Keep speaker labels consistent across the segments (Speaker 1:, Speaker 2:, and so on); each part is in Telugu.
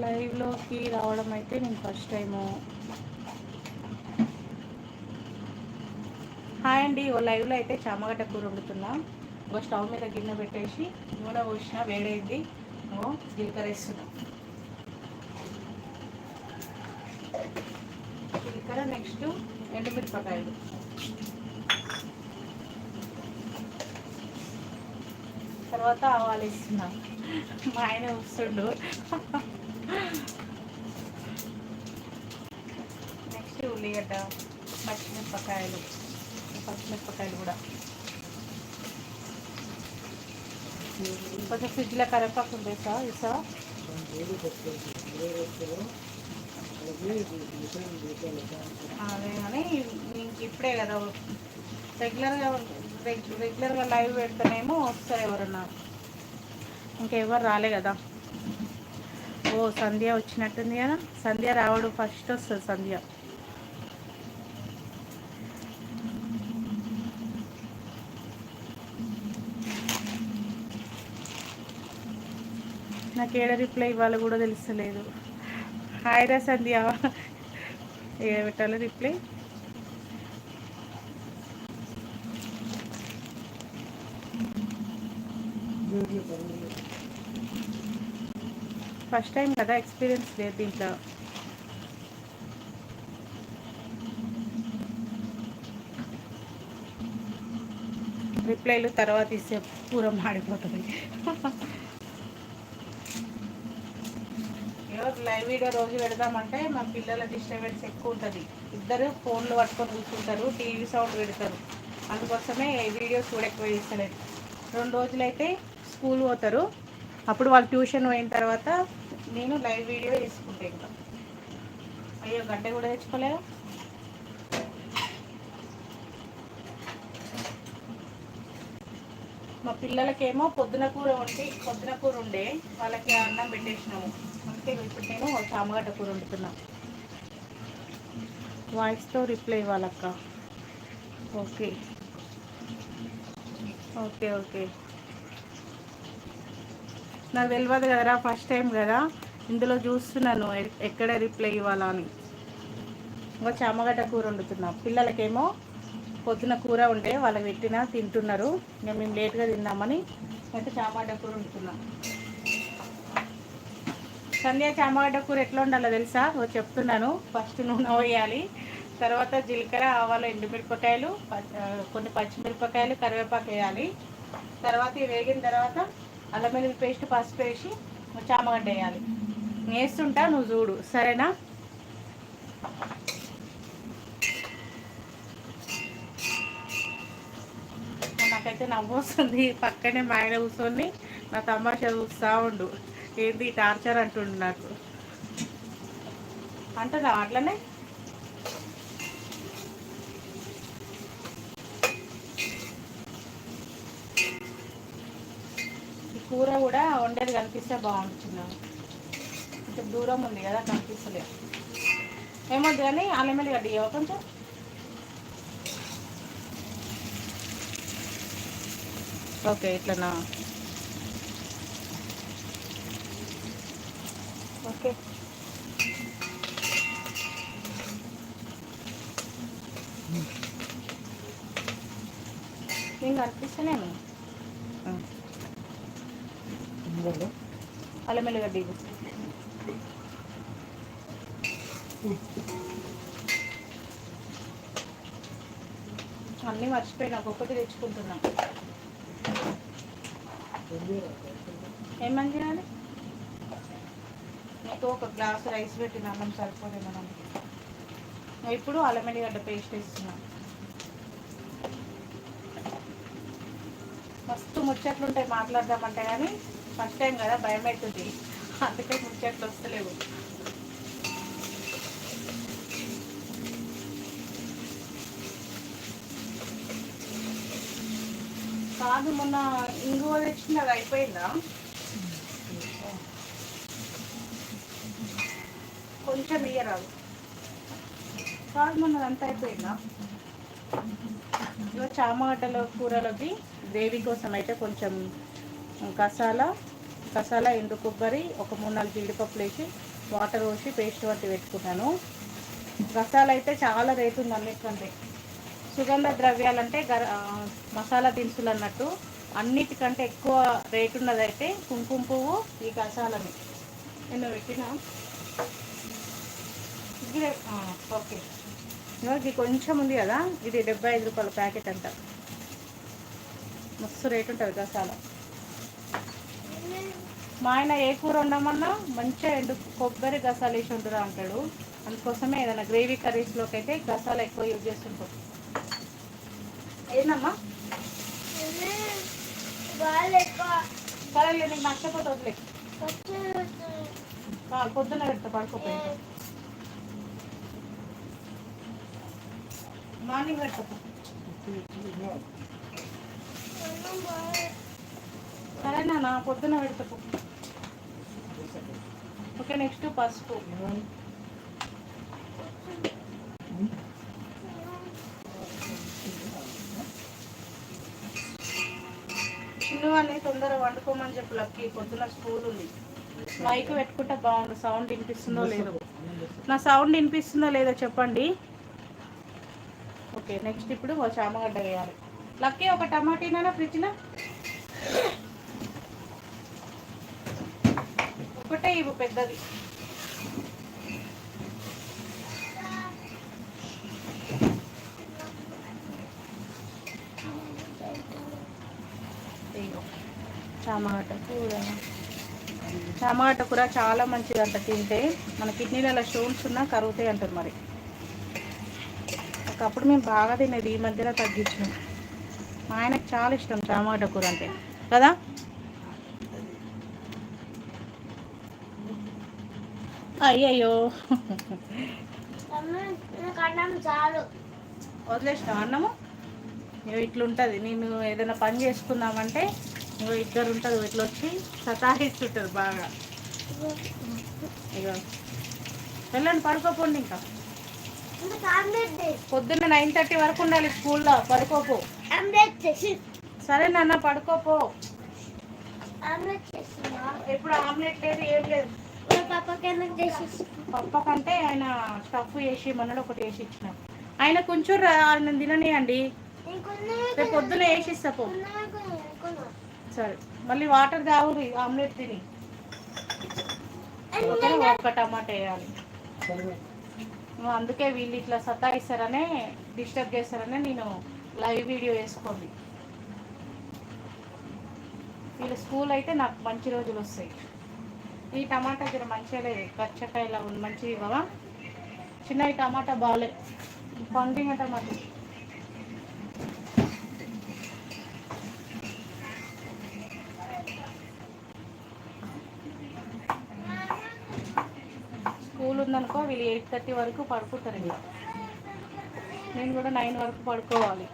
Speaker 1: లైవ్లోకి రావడం అయితే నేను ఫస్ట్ టైము. హాయ్ అండి ఓ లైవ్లో అయితే చామగడ్డ కూర వండుతున్నా. ఒక స్టవ్ మీద గిన్నె పెట్టేసి నూనె పోసిన వేడైంది. ఓ జీలకర్ర వేస్తున్నా. జీలకర్ర నెక్స్ట్ ఎండుమిరపకాయలు. తర్వాత ఆవాలు వేస్తున్నా. మా ఆయన వస్తుండు నెక్స్ట్ ఉల్లిగడ్డ పచ్చిమిరపకాయలు పచ్చిమిరపకాయలు కూడా. కొంచెం ఫ్రిడ్జ్లో కరివేపాకు ఉంది సార్? ఇసా అదే కానీ ఇంక ఇప్పుడే కదా. రెగ్యులర్గా రెగ్యులర్గా లైవ్ పెడితేనేమో వస్తారు ఎవరన్నా. ఇంకెవరు రాలే కదా. ఓ సంధ్య వచ్చినట్టుంది కదా. సంధ్య రావడు ఫస్ట్ వస్తుంది సంధ్య. నాకు ఏడ రిప్లై ఇవ్వాలో కూడా తెలుస్తలేదు. హాయ్ రా సంధ్య. ఏడ పెట్టాలి రిప్లై ఫస్ట్ టైం కదా ఎక్స్పీరియన్స్ లేదు దీంట్లో. రిప్లైలు తర్వాత ఇస్తే పూర్వం మాడిపోతుంది. లైవ్ వీడియో రోజు పెడదామంటే మా పిల్లల డిస్టర్బెన్స్ ఎక్కువ ఉంటుంది. ఇద్దరు ఫోన్లు పట్టుకొని కూర్చుంటారు టీవీ సౌండ్ పెడతారు. అందుకోసమే వీడియోస్ కూడా ఎక్కువ చేస్తలేదు. రెండు రోజులైతే స్కూల్ పోతారు. అప్పుడు వాళ్ళు ట్యూషన్ పోయిన తర్వాత నేను లైవ్ వీడియో తీసుకుంటే ఇంకా. అయ్యో గడ్డ కూడా తెచ్చుకోలేదు? మా పిల్లలకేమో పొద్దున కూర ఉండి పొద్దున కూర ఉండే వాళ్ళకి అన్నం పెట్టేసినాము. ఇప్పుడు నేను చామగడ్డ కూర వండుతున్నా. వాయిస్తో రిప్లై ఇవ్వాలక్క. ఓకే. Okay okay. నాకు తెలియదు కదరా ఫస్ట్ టైం కదా. ఇందులో చూస్తున్నాను ఎక్కడ రిప్లై ఇవ్వాలా అని. ఇంకా చామగడ్డ కూర వండుతున్నా. పిల్లలకేమో పొద్దున కూర ఉంటే వాళ్ళకి పెట్టినా తింటున్నారు. ఇంకా మేము లేట్గా తిన్నామని అయితే చామగడ్డ కూర వండుతున్నాం. సంధ్య చామగడ్డ కూర ఎట్లా ఉండాలో తెలుసా? చెప్తున్నాను. ఫస్ట్ నూనె పోయాలి. తర్వాత జీలకర్ర ఆవాలు ఎండుమిరపకాయలు కొన్ని పచ్చిమిరపకాయలు కరివేపాకు వేయాలి. తర్వాత వేగిన తర్వాత అల్లం వెల్లుల్లి పేస్ట్ పసుపు వేసి చామగడ్డ వేయాలి. వేస్తుంటా నువ్వు చూడు. సరేనా? నాకైతే నవ్వు వస్తుంది. పక్కనే మా ఆయన కూర్చొని నా తమాషా చూస్తూ ఉండు. ఏంది టార్చర్ అంటుండు నాకు. అంటున్నా అట్లనే? కూర కూడా వండేది కనిపిస్తే బాగుంటుంది. కొంచెం దూరం ఉంది కదా కనిపిస్తలేదు. ఏమొద్దు కానీ అల్లం గడ్డి కొంచెం? ఓకే ఇట్లనా? ఓకే. నేను కనిపిస్తలేను అల్లం వెల్లిగడ్డ అన్నీ మర్చిపోయినా ఒక్కొక్కటి తెచ్చుకుంటున్నా. ఏమని చేయాలి? నీకు ఒక గ్లాస్ రైస్ పెట్టిన అన్నం సరిపోదే మనం ఇప్పుడు అల్లం పేస్ట్ వేస్తున్నాం. మస్తు ముచ్చట్లు ఉంటాయి మాట్లాడదామంటే కానీ ఫస్ట్ టైం కదా భయం అవుతుంది. అందుకే ముచ్చట్లు వస్తలేవు. కాదు మొన్న ఇంగువ తెచ్చింది అది అయిపోయిందా? కొంచెం ఇయ్యరాదు. కాదు మొన్న అంతా అయిపోయిందా? ఇగో చామగడ్డల కూరలోకి గ్రేవీ కోసం అయితే కొంచెం కసాలా కసాలా ఎండు కొబ్బరి ఒక మూడు నాలుగు జీడిపప్పులు వేసి వాటర్ పోసి పేస్ట్ వంటి పెట్టుకున్నాను. గసాలు అయితే చాలా రేటు ఉంది అన్నిటికంటే. సుగంధ ద్రవ్యాలంటే గర మసాలా దినుసులు అన్నట్టు అన్నిటికంటే ఎక్కువ రేటు ఉన్నదైతే కుంకుమ పువ్వు ఈ గసాలని నేను పెట్టిన? ఓకే. ఇది కొంచెం ఉంది కదా ఇది డెబ్బై ఐదు రూపాయల ప్యాకెట్ అంట. మస్తు రేటు ఉంటుంది గసాల మా ఆయన ఏ కూర ఉండమన్నా మంచిగా ఎండు కొబ్బరి గసాలు వేసి ఉండరా అంటాడు. అందుకోసమే ఏదైనా గ్రేవీ కర్రీస్లోకి అయితే గసాలు ఎక్కువ యూజ్ చేస్తుంటాం. ఏందమ్మా? సరేలే నీకు నచ్చకపోతే వదిలే. పొద్దున్న పెడతా పడుకోపోయి మార్నింగ్ పెడతా సరే నాన్న పొద్దున పెడతా ఓకే నెక్స్ట్ పసుపు. చిన్నవాన్ని తొందరగా వండుకోమని చెప్పు లక్కి. పొద్దున స్కూల్ ఉంది. మైక్ పెట్టుకుంటే బాగుండు. సౌండ్ వినిపిస్తుందో లేదో. నా సౌండ్ వినిపిస్తుందో లేదో చెప్పండి. ఓకే నెక్స్ట్ ఇప్పుడు చామగడ్డ వేయాలి. లక్కీ ఒక టమాటీనా ఫ్రిడ్జ్లో? ఒకటే ఇవి పెద్దది. చామగడ్డ కూర. చామగడ్డ కూర చాలా మంచిదంట తింటే. మన కిడ్నీలలో స్టోన్స్ ఉన్నా కరుగుతాయి అంటారు మరి. ఒకప్పుడు మేము బాగా తినేది ఈ మధ్యలో తగ్గించినాం. మా ఆయనకు చాలా ఇష్టం టమాటా కూర అంటే. కదా? అయ్యయ్యో.
Speaker 2: కన్నం చాలు.
Speaker 1: వదిలేసిన అన్నము? ఇట్లుంటుంది. నేను ఏదైనా పని చేసుకుందామంటే ఇగో ఇద్దరు ఉంటుంది ఇట్లా వచ్చి సతాయిస్తుంటుంది బాగా. ఇక వెళ్ళండి పడుకోపోండి ఇంకా. పొద్దున్న నైన్ థర్టీ వరకు ఉండాలి స్కూల్లో పడుకోపో.
Speaker 2: ఆమ్లెట్ చేసి
Speaker 1: సరే నాన్న పడుకోపో. ఎప్పుడు ఆమ్లెట్ లేదు ఏం లేదు.
Speaker 2: మా పాపకి ఎందుకు చేసి
Speaker 1: పప్ప కంటే ఆయన స్టఫ్ వేసి మనలో ఒకటి వేసి ఇచ్చిన. ఆయన కొంచెం రా- ఆయన తిననియండి. రేపు పొద్దున వేసి ఇస్తా పో సరే మళ్ళీ వాటర్ తాగురి ఆమ్లెట్ తిని. ఒక్క టమాటా వేయాలి. అందుకే వీళ్ళు ఇట్లా సతాయిస్తారనే డిస్టర్బ్ చేస్తారనే నేను లైవ్ వీడియో వేసుకోండి. వీళ్ళ స్కూల్ అయితే నాకు మంచి రోజులు వస్తాయి. ఈ టమాటా జర మంచిగా లేదు. పచ్చకాయలా ఉంది మంచివి కదా చిన్న ఈ టమాటా బాగాలే పండిన టమాటా. అనుకో ఉందనుకో వీళ్ళు ఎయిట్ థర్టీ వరకు పడుకుంటారు ఇక. నేను కూడా నైన్ వరకు పడుకోవాలి.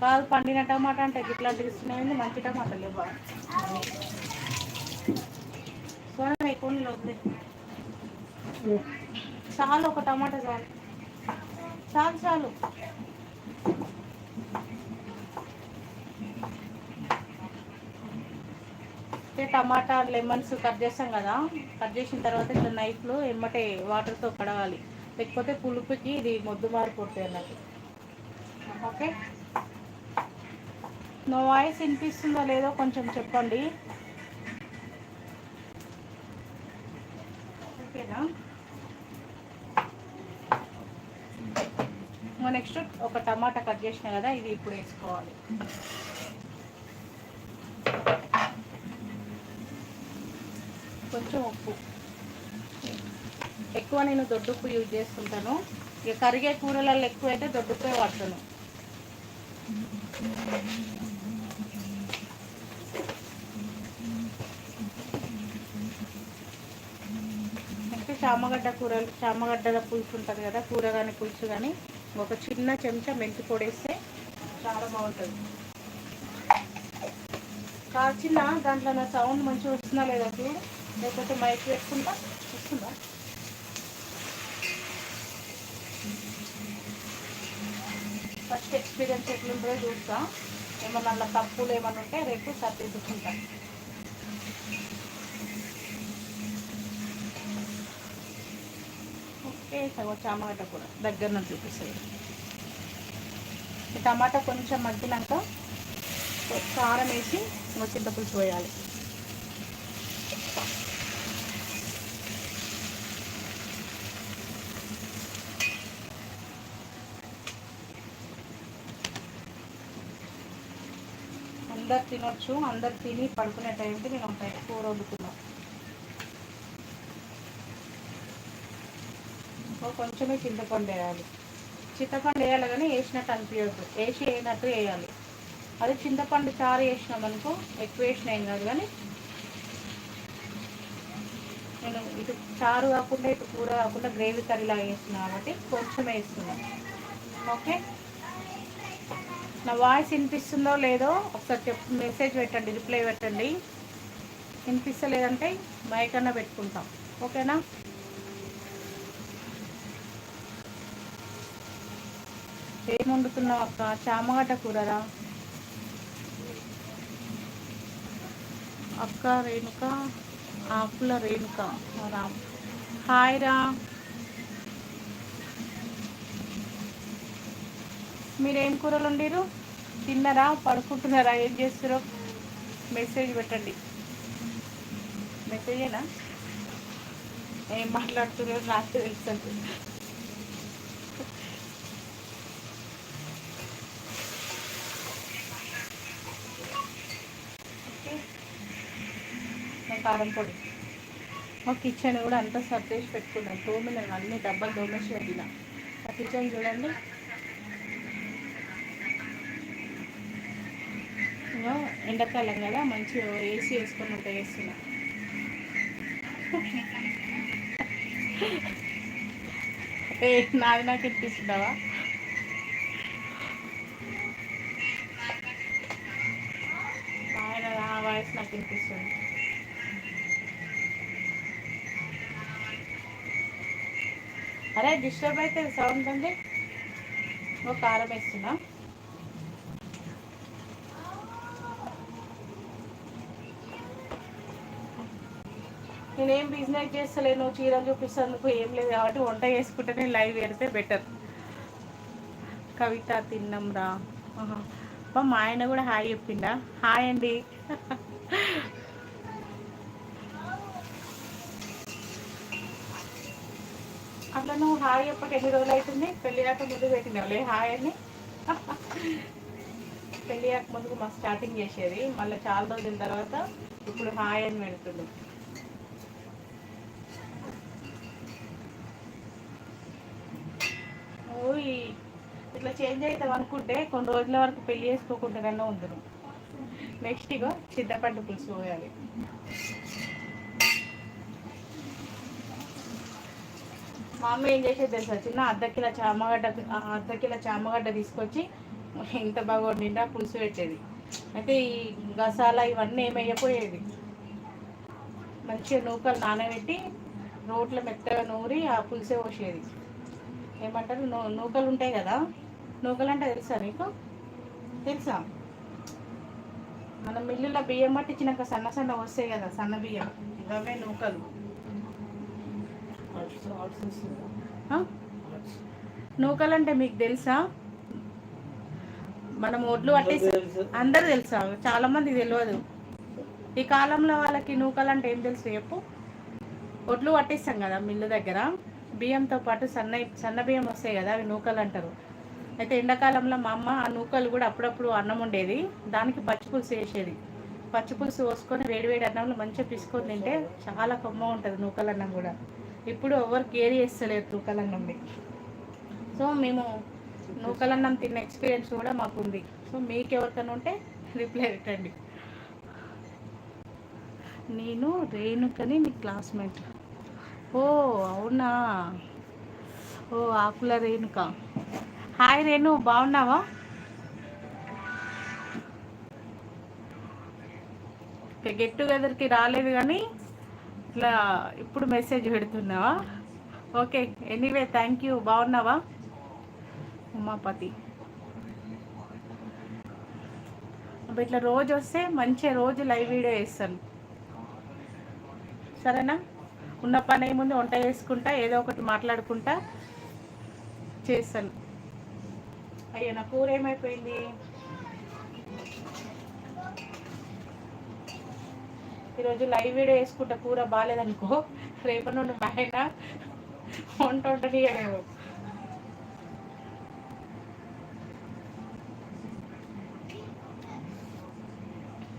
Speaker 1: కాదు పండిన టమాటా అంటే ఇట్లా ఇస్తున్నాయండి మంచి టమాటా లేవు సోనా ఎక్కువ వద్దు చాలు ఒక టమాటా చాలు. చాలు చాలు. అంటే టమాటా లెమన్స్ కట్ చేస్తాం కదా కట్ చేసిన తర్వాత ఇట్లా నైఫ్లో ఎమ్మటే వాటర్తో కడగాలి. లేకపోతే పులుపుకి ఇది మొద్దు మారిపోతుంది అన్నట్టు. ఓకే? నా వాయిస్ వినిపిస్తుందో లేదో కొంచెం చెప్పండి. ఓకేనా? నెక్స్ట్ ఒక టమాటా కట్ చేసిన కదా ఇది ఇప్పుడు వేసుకోవాలి. కొంచెం ఉప్పు. ఎక్కువ నేను దొడ్డుప్పు యూజ్ చేసుకుంటాను. ఇక కరిగే కూరలలో ఎక్కువ అయితే దొడ్డుప్పే వాడతాను. నెక్స్ట్ చామగడ్డ కూరలు చామగడ్డల పులుసు ఉంటుంది కదా కూర కానీ పులుసు కానీ ఒక చిన్న చెంచా మెంతి పొడేస్తే చాలా బాగుంటుంది. కాచిన దాంట్లో నా సౌండ్ మంచిగా వస్తుందా లేదా చూడు లేకపోతే మైక్ పెట్టుకుంటా చూస్తుందా ఫస్ట్ ఎక్స్పీరియన్స్ ఎట్లుంటుందో చూస్తా. ఏమన్నా తప్పులు ఏమన్నా ఉంటే రేపు సర్దిద్దుకుంటా ఓకే సగో టమాటా కూడా దగ్గర నుంచి చూపిస్తుంది ఈ టమాటా కొంచెం మగ్గినాక కారం వేసి చింతపులుసు వేయాలి అందరు తినొచ్చు అందరు తిని పడుకునే టైంకి నేను ఒక కూర వండుకున్నాను ఇంకో కొంచెమే చింతపండు వేయాలి. చింతపండు వేయాలి కానీ వేసినట్టు అనిపించద్దు వేసి వేయనట్టు వేయాలి. అదే చింతపండు చారు వేసినాం అనుకో ఎక్కువ వేసిన ఏం కాదు కానీ నేను ఇటు చారు కాకుండా ఇటు కూర కాకుండా గ్రేవీ కర్రీలాగా వేస్తున్నాను కాబట్టి కొంచెం వేస్తున్నాను ఓకే? నా వాయిస్ వినిపిస్తుందో లేదో ఒకసారి చెప్ మెసేజ్ పెట్టండి రిప్లై పెట్టండి. వినిపిస్తలేదంటే బైక్ అన్నా పెట్టుకుంటాం. ఓకేనా? ఏం వండుతున్నావు అక్క? చామగడ్డ కూరరా అక్క రేణుక ఆకుల రేణుక. రామ్ హాయ్ రా. మీరేం కూరలు వండిరు తిన్నారా? పడుకుంటున్నారా? ఏం చేస్తారో మెసేజ్ పెట్టండి. మెసేజేనా? ఏం మాట్లాడుతున్నారో నాకు తెలుసు కారం పొడి. మా కిచెన్ కూడా అంతా సర్దేసి పెట్టుకున్నాను తోమిన. అన్ని డబ్బాలు తోమేసి వెళ్ళిన ఆ కిచెన్ చూడండి. ఇగో ఎండాకాలం కదా మంచిగా ఏసీ వేసుకొని ఉంటాయి వేస్తున్నా ఏ నాది నాకు ఇప్పిస్తున్నావా? ఆయన వాయిస్ నాకు వినిపిస్తుంది అరే డిస్టర్బ్ అయితే సౌండ్ అండి ఒక కారం వేస్తున్నా. నేనేం బిజినెస్ చేస్తలేను చీరలు చూపిస్తేందుకు ఏం లేదు కాబట్టి వంట చేసుకుంటేనే లైవ్ పెడితే బెటర్ కవిత తిన్నాం రా. మా ఆయన కూడా హాయ్ చెప్పిండా? హాయ్ అండి. అట్లా నువ్వు హాయ్ చెప్పక ఎన్ని రోజులు అవుతుంది? పెళ్ళి కాక ముందు పెట్టినావులే హాయ్ అని. పెళ్ళి కాక ముందుకు మా స్టార్టింగ్ చేసేది. మళ్ళీ చాలా రోజుల తర్వాత ఇప్పుడు హాయ్ అని పెడుతుంది నువ్వు ఈ ఇట్లా చేంజ్ అవుతాం అనుకుంటే కొన్ని రోజుల వరకు పెళ్ళి చేసుకోకుండానే ఉందరు నెక్స్ట్ ఇగో చింతపండు పులుసు పోయాలి. మా అమ్మ ఏం చేసేది తెలుసా చిన్న? అర్ధ కిలో చామగడ్డ అర్ధ కిలో చామగడ్డ తీసుకొచ్చి ఇంత బాగా నిండా పులుసు పెట్టేది. అయితే ఈ గసాల ఇవన్నీ ఏమయ్యపోయేది మంచిగా నూకలు నానబెట్టి రోట్లో మెత్తగా నూరి ఆ పులుసే పోసేది. ఏమంటారు? నూ నూకలు ఉంటాయి కదా? నూకలు అంటే తెలుసా నీకు? తెలుసా? మన మిల్లులో బియ్యం పట్టించినాక సన్న సన్న వస్తాయి కదా సన్న బియ్యం. ఇవే నూకలు. నూకలు అంటే మీకు తెలుసా? మనం ఒడ్లు పట్టేసి అందరు తెలుసా? చాలా మంది తెలియదు. ఈ కాలంలో వాళ్ళకి నూకలు అంటే ఏం తెలుసు చెప్పు? ఒడ్లు పట్టిస్తాం కదా మిల్లు దగ్గర. బియ్యంతో పాటు సన్న సన్న బియ్యం వస్తాయి కదా అవి నూకలు అంటారు. అయితే ఎండాకాలంలో మా అమ్మ ఆ నూకలు కూడా అప్పుడప్పుడు అన్నం ఉండేది దానికి పచ్చి పులుసు వేసేది పచ్చి పులుసు పోసుకొని వేడివేడి అన్నంలో మంచిగా పిసుకొని తింటే చాలా కొమ్మ ఉంటుంది నూకలన్నం కూడా. ఇప్పుడు ఎవరు కేర్ చేస్తలేరు నూకలన్నంని సో మేము నూకలన్నం తిన్న ఎక్స్పీరియన్స్ కూడా మాకుంది. సో మీకు ఎవరికైనా ఉంటే రిప్లై పెట్టండి. నేను రేణుకని మీ క్లాస్మేట్. ఓ అవునా? ఓ ఆకుల రేణుక. హాయ్ రేణు బాగున్నావా? గెట్ టుగెదర్కి రాలేదు కానీ ఇట్లా ఇప్పుడు మెసేజ్ పెడుతున్నావా? ఓకే ఎనీవే థ్యాంక్ యూ బాగున్నావా? ఉమాపతి. అప్పుడు ఇట్లా రోజు వస్తే మంచిగా రోజు లైవ్ వీడియో వేస్తాను సరేనా? ఉన్న పని ముందు వంట చేసుకుంటా ఏదో ఒకటి మాట్లాడుకుంటా చేస్తాను. అయ్యో నా కూర ఏమైపోయింది? ఈరోజు లైవ్ వీడియో వేసుకుంటా కూర బాగాలేదనుకో రేపు నుండి మా ఆయన వంట వంటనియడేమో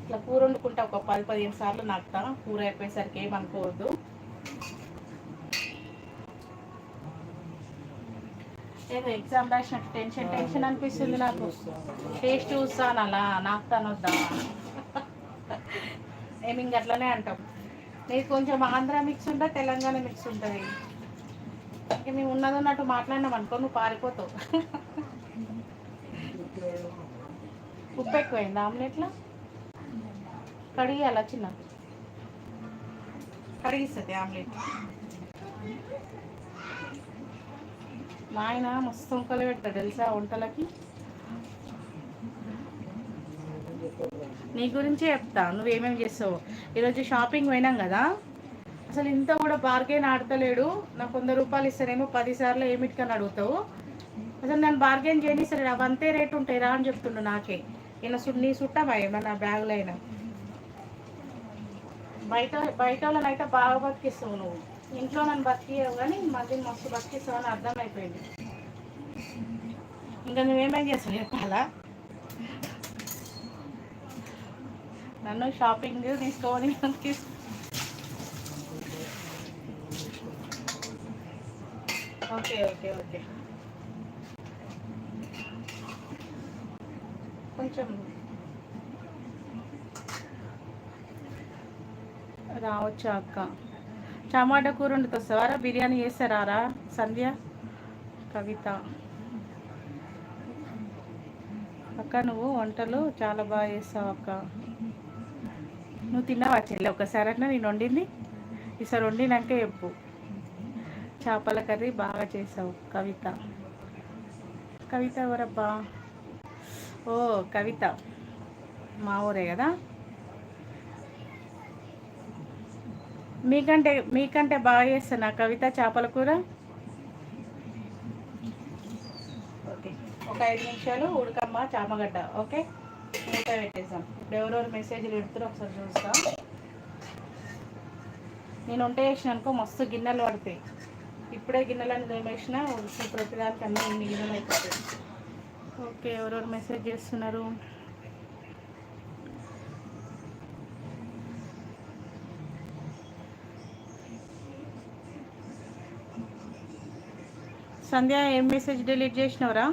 Speaker 1: ఇట్లా కూర వండుకుంటా ఒక పది పదిహేను సార్లు నాకు కూర అయిపోయేసరికి ఏమనుకోవద్దు. ఏదో ఎగ్జామ్ రాసినట్టు టెన్షన్ టెన్షన్ అనిపిస్తుంది నాకు. టేస్ట్ చూస్తాను అలా నాకు తనొద్దా? మేము ఇంక అట్లనే అంటాం. నీకు కొంచెం ఆంధ్ర మిక్స్ ఉంటా తెలంగాణ మిక్స్ ఉంటుంది. ఇక మేము ఉన్నది ఉన్నట్టు మాట్లాడినాం అనుకో నువ్వు పారిపోతావు. ఉప్పు ఎక్కువైంది ఆమ్లెట్లో? కడిగియాల చిన్న కడిగిస్తుంది ఆమ్లెట్. మా ఆయన మస్తు వంకలు పెడతాడు తెలుసా వంటలకి? నీ గురించే చెప్తా నువ్వేమేమి చేస్తావు. ఈరోజు షాపింగ్ పోయినాం కదా. అసలు ఇంత కూడా బార్గెన్ ఆడతలేడు నాకు వంద రూపాయలు ఇస్తానేమో పదిసార్లు ఏమిటికని అడుగుతావు. అసలు నన్ను బార్గెన్ చేయని సరే అవి అంతే రేటు ఉంటాయి. రా అని చెప్తుండు నాకే. ఈయన సు నీ చుట్టామా ఏమన్నా బ్యాగులైనా. బయట బయట వాళ్ళని అయితే బాగా బతికిస్తావు నువ్వు. ఇంట్లో నన్ను బతికియవు కానీ మళ్ళీ మస్తు బతికిస్తావు అని అర్థమైపోయింది. ఇంకా నువ్వేమేం చేస్తావు? చెప్పాలా? నన్ను షాపింగ్ తీసుకోవాలి మనకి ఓకే ఓకే ఓకే. కొంచెం రావచ్చు అక్క? టమాటా కూర వండుకొస్తావారా బిర్యానీ చేస్తారా సంధ్య? కవిత? అక్క నువ్వు వంటలు చాలా బాగా చేస్తావు అక్క. నువ్వు తిన్నావా చెల్లి? ఒకసారి అన్నా నేను వండింది. ఈసారి వండినాక చెప్పు. చేపల కర్రీ బాగా చేసావు కవిత. కవిత ఎవరబ్బా? ఓ కవిత. మా ఊరే కదా? మీకంటే మీకంటే బాగా చేస్తాను కవిత చేపల కూర. ఓకే. ఒక ఐదు నిమిషాలు ఉడకమ్మ చామగడ్డ ఓకే? మూత పెట్టేసాం ఇప్పుడు ఎవరెవరు మెసేజ్లు పెడుతున్నారు ఒకసారి చూస్తాం. నేను వంట చేసిన అనుకో మస్తు గిన్నెలు పడతాయి. ఇప్పుడే గిన్నెలను తోమేసిన ప్రతిదానికి అన్నీ ఇన్ని గిన్నెలు అయిపోతాయి. ఓకే ఎవరెవరు మెసేజ్ చేస్తున్నారు? సంధ్య ఏం మెసేజ్ డిలీట్ చేసినవరా?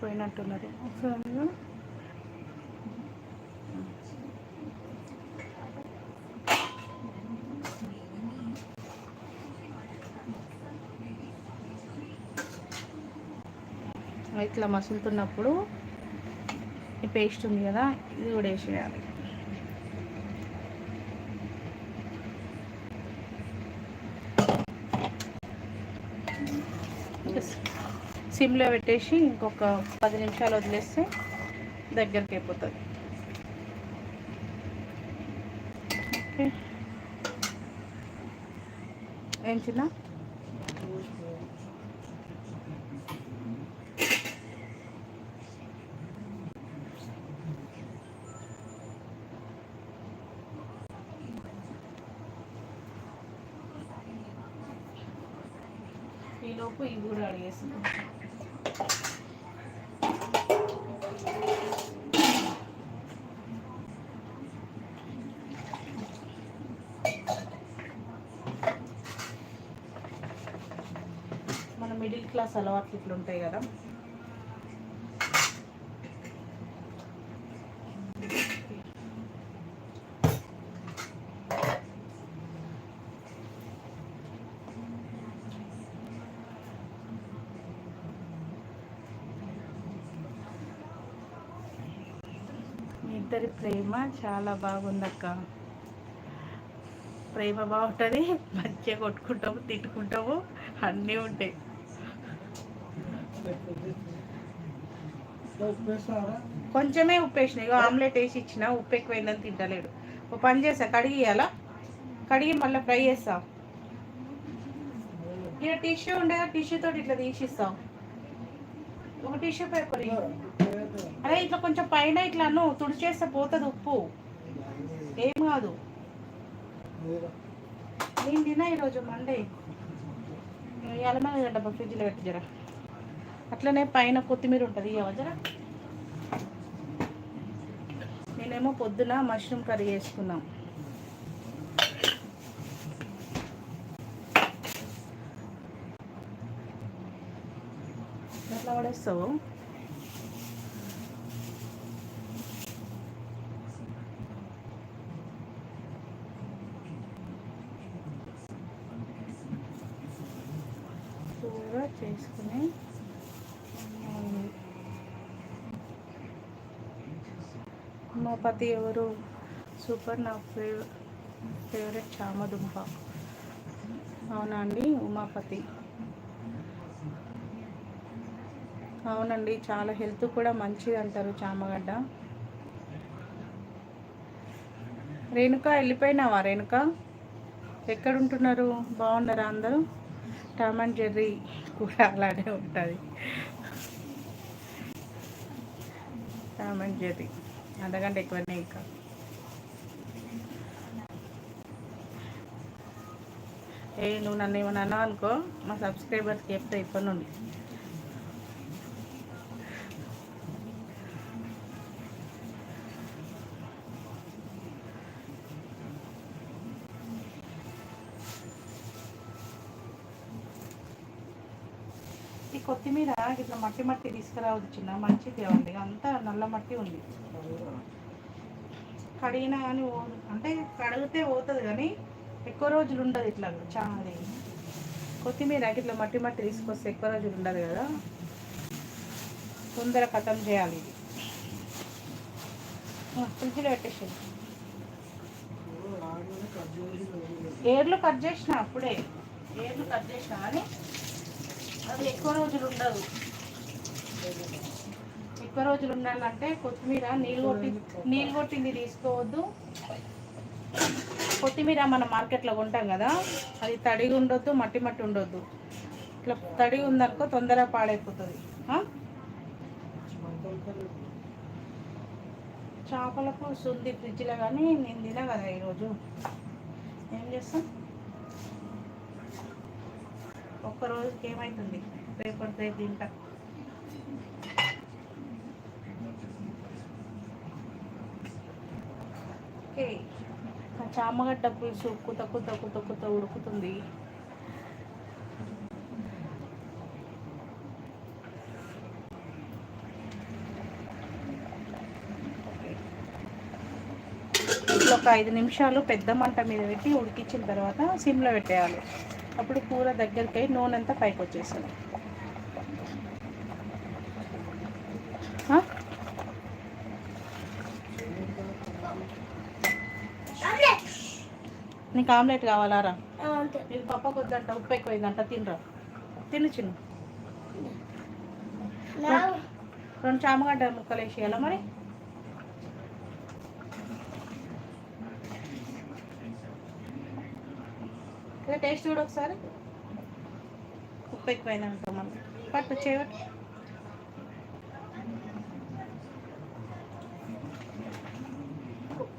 Speaker 1: అందరు పోయినట్టున్నారు ఒకసారి ఇట్లా మసులుతున్నప్పుడు ఈ పేస్ట్ ఉంది కదా ఇది కూడా వేసేయాలి. సిమ్లో పెట్టేసి ఇంకొక పది నిమిషాలు వదిలేస్తే దగ్గరికి అయిపోతుంది. ఓకే. ఏం చిన్న? మిడిల్ క్లాస్ అలవాట్లు ఇట్లా ఉంటాయి కదా. ఇద్దరి ప్రేమ చాలా బాగుందక్క. ప్రేమ బాగుంటుంది మంచిగా కొట్టుకుంటాము తిట్టుకుంటాము అన్నీ ఉంటాయి. కొంచెమే ఉప్పు వేసిన ఆమ్లెట్ వేసి ఇచ్చిన. ఉప్పు ఎక్కువైందని తింటలేడు. ఓ పని చేస్తా. కడిగియాలా కడిగి మళ్ళీ ఫ్రై చేస్తా. ఇక టిష్యూ ఉండగా టిష్యూ తోటి ఇట్లా తీసిస్తాం. ఒక టిష్యూ పేపర్ అరే అదే ఇట్లా కొంచెం పైన ఇట్లాను తుడిచేస్తే పోతుంది ఉప్పు. ఏం కాదు. నేను తిన్నా ఈరోజు మండే. అలమైన డబ్బా ఫ్రిడ్జ్లో పెట్టి జరా. అట్లనే పైన కొత్తిమీర ఉంటుంది ఇవ్వజరా నేనేమో పొద్దున మష్రూమ్ కర్రీ చేసుకున్నాం. ఎట్లా పడేస్తావు? చపాతి ఎవరు? సూపర్ నా ఫేవ ఫేవరెట్ చామదుంప. అవునా అండి? ఉమాపతి. అవునండి చాలా హెల్త్ కూడా మంచిది అంటారు చామగడ్డ. రేణుక వెళ్ళిపోయినావా రేణుక? ఎక్కడ ఉంటున్నారు బాగున్నారా అందరూ? టామ్ అండ్ జెర్రీ కూడా అలానే ఉంటుంది. Tom and Jerry. అంతకంటే ఎక్కువనే ఇంకా. ఏ నువ్వు నన్ను ఏమన్నా అన్నావు అనుకో మా సబ్స్క్రైబర్స్కి చెప్తా ఇప్పటి నుండి. ఈ కొత్తిమీర ఇట్లా మట్టి మట్టి తీసుకురావచ్చు చిన్న మంచిది ఉంది అంతా నల్ల మట్టి ఉంది. కడిగినా కానీ పోదు అంటే కడిగితే పోతుంది కానీ ఎక్కువ రోజులు ఉండదు ఇట్లా చాలా కొత్తిమీర ఇట్లా మట్టి మట్టి తీసుకొస్తే ఎక్కువ రోజులు ఉండదు కదా. తొందర కథం చేయాలి ఇది. ఫ్రిడ్జ్లో పెట్టేసి ఏర్లు కట్ చేసిన అప్పుడే. ఏర్లు కట్ చేసిన కానీ అది ఎక్కువ రోజులు ఉండదు. ఎక్కువ రోజులు ఉండాలంటే కొత్తిమీర నీళ్ళు కొట్టి నీళ్ళు కొట్టింది తీసుకోవద్దు. కొత్తిమీర మన మార్కెట్లో కొంటాం కదా అది తడిగా ఉండొద్దు మట్టి మట్టి ఉండొద్దు. ఇట్లా తడిగా ఉందనుకో తొందరగా పాడైపోతుంది. చేపల పులుసు ఉంది ఫ్రిడ్జ్లో కానీ నేను తిన కదా ఈరోజు. ఏం చేస్తాం? ఒక్క రోజుకి ఏమవుతుంది రేపటి రేపు తింటా. ఓకే. ఆ చామగడ్డ పులుసు కుత కుత కుత కుత ఉడుకుతుంది. ఒక ఐదు నిమిషాలు పెద్ద మంట మీద పెట్టి ఉడికించిన తర్వాత సిమ్లో పెట్టేయాలి. అప్పుడు కూర దగ్గరికి అయి నూనె అంతా పైకి వచ్చేస్తుంది నీకు ఆమ్లెట్ కావాలారా?
Speaker 2: అంతే.
Speaker 1: ఇది పప్ప కొద్దంట ఉప్పు ఎక్కువైందంట తినరా? తిను చిన్న. రెండు చామగడ్డ ముక్కలు వేసేయాలా మరి? ఇక టేస్ట్ చూడు ఒకసారి. ఉప్పు ఎక్కువైందంట మనం పట్టు చేయబట్టు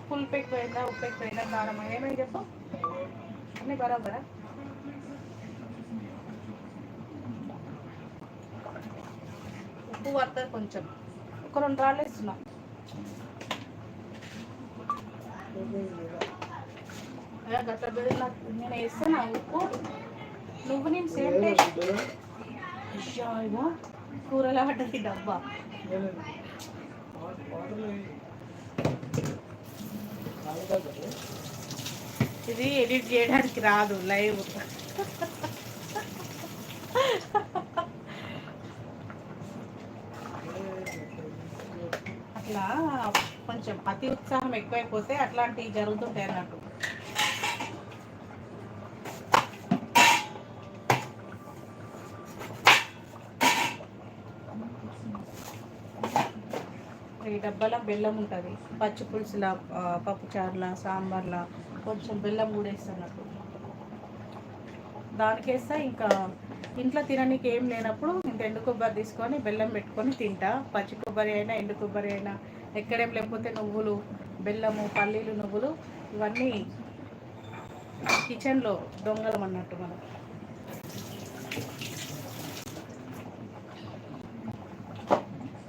Speaker 1: పులుపు ఎక్కువైందా ఉప్పు ఎక్కువైందా కారం ఏమని చెప్పు. అన్నీ బరాబరా ఉప్పు పడుతుంది కొంచెం. ఒక రెండు రాళ్ళు వేస్తున్నా. గట్ల బెదిరిన నేను వేస్తున్నా ఉప్పు. నువ్వు నేను సేమ్ టేస్ట్. కూరలో పడ్డది డబ్బా. ఇది ఎడిట్ చేయడానికి రాదు లైవ్. అట్లా కొంచెం అతి ఉత్సాహం ఎక్కువైపోతే అట్లాంటివి జరుగుతుంటాయి అన్నట్టు. ఈ డబ్బాల బెల్లం ఉంటుంది. పచ్చి పులుసుల పప్పుచారుల సాంబార్ల కొంచెం బెల్లం కూడా వేస్తున్నట్టు. దానికేస్తా ఇంకా ఇంట్లో తిననీకి ఏం లేనప్పుడు ఇంత ఎండు కొబ్బరి తీసుకొని బెల్లం పెట్టుకొని తింటా. పచ్చి కొబ్బరి అయినా ఎండు కొబ్బరి అయినా ఎక్కడేం లేకపోతే నువ్వులు బెల్లము పల్లీలు నువ్వులు ఇవన్నీ కిచెన్లో దొంగలం అన్నట్టు మనం.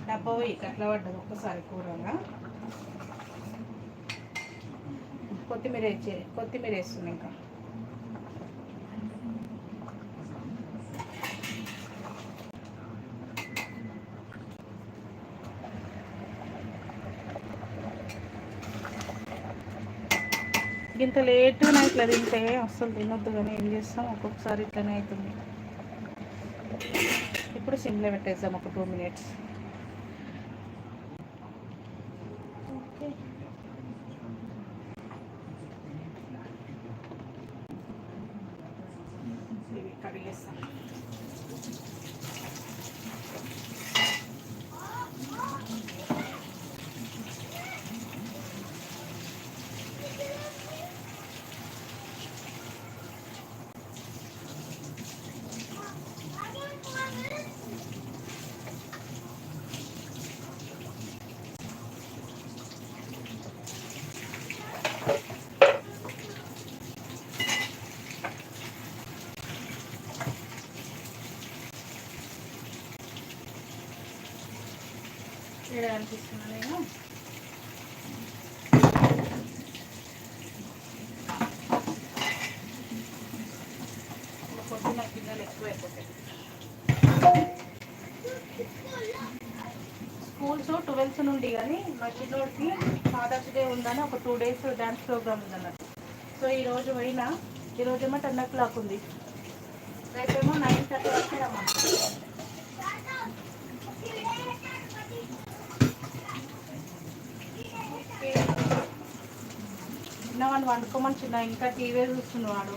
Speaker 1: డబ్బా పోయి కట్ల పడ్డది ఒక్కసారి కూరగా. కొత్తిమీర వేసే కొత్తిమీర వేస్తుంది ఇంకా. ఇంత లేట్గా ఇట్లా తింటే అస్సలు తినొద్దు కానీ ఏం చేస్తాం? ఒక్కొక్కసారి ఇట్లనే అవుతుంది. ఇప్పుడు సిమ్లో పెట్టేద్దాం ఒక టూ మినిట్స్ ఇవి కడిగేస్తాం ఇక్కడ అనిపిస్తున్నా నేను ఇప్పుడు పొద్దున్న గిన్నెలు ఎక్కువ అయిపోతాయి స్కూల్స్ ట్వెల్త్ నుండి కానీ మా చిన్నోడికి ఫాదర్స్ డే ఉందని ఒక టూ డేస్ డ్యాన్స్ ప్రోగ్రామ్ ఉందన్నట్టు సో ఈ రోజు పోయినా ఈ రోజు ఏమో టెన్ ఓ క్లాక్ ఉంది. రేపేమో నైన్ థర్టీ వరకు రమ్మంటారు చిన్న వండుకోమని చిన్న ఇంకా టీవీ చూస్తున్నాడు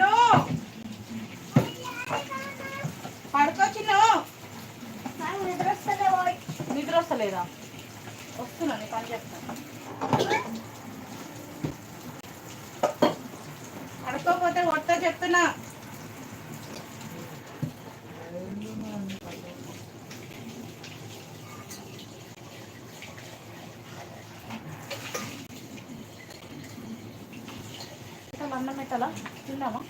Speaker 1: చిన్ను పడుకో చిన్ను
Speaker 2: నాకు నిద్ర వస్తుంది ఓయ్.
Speaker 1: నిద్ర వస్తలేదా వస్తున్నా నీ పని చెప్తాను పడుకోకపోతే కొత్త చెప్తున్నా ఇట్లా అన్నం పెట్టాలా? తిన్నామా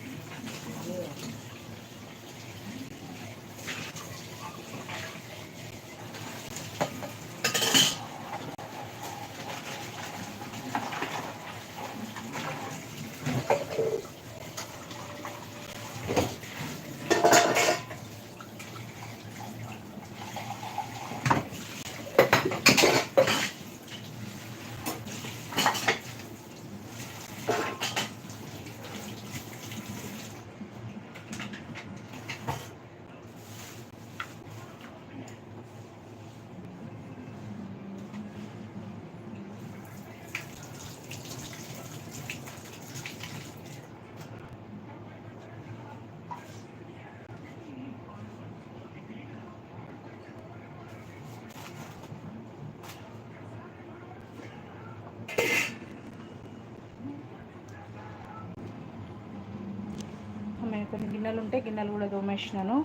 Speaker 1: అమ్మాయి కొన్ని గిన్నెలు ఉంటే గిన్నెలు కూడా దోమేసినాను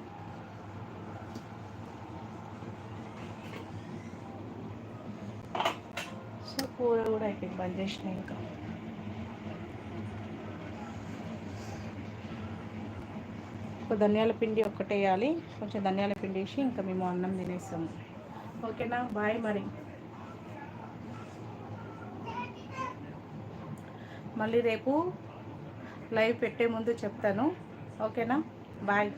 Speaker 1: సో కూర కూడా అయిపోయింది బంద్ చేసిన ఇంకా. ఒక ధనియాల పిండి ఒక్కటేయాలి కొంచెం ధనియాల పిండి వేసి ఇంకా మేము అన్నం తినేస్తాము. ఓకేనా? బాయ్ మరి. మళ్ళీ రేపు లైవ్ పెట్టే ముందు చెప్తాను. ఓకేనా? బాయ్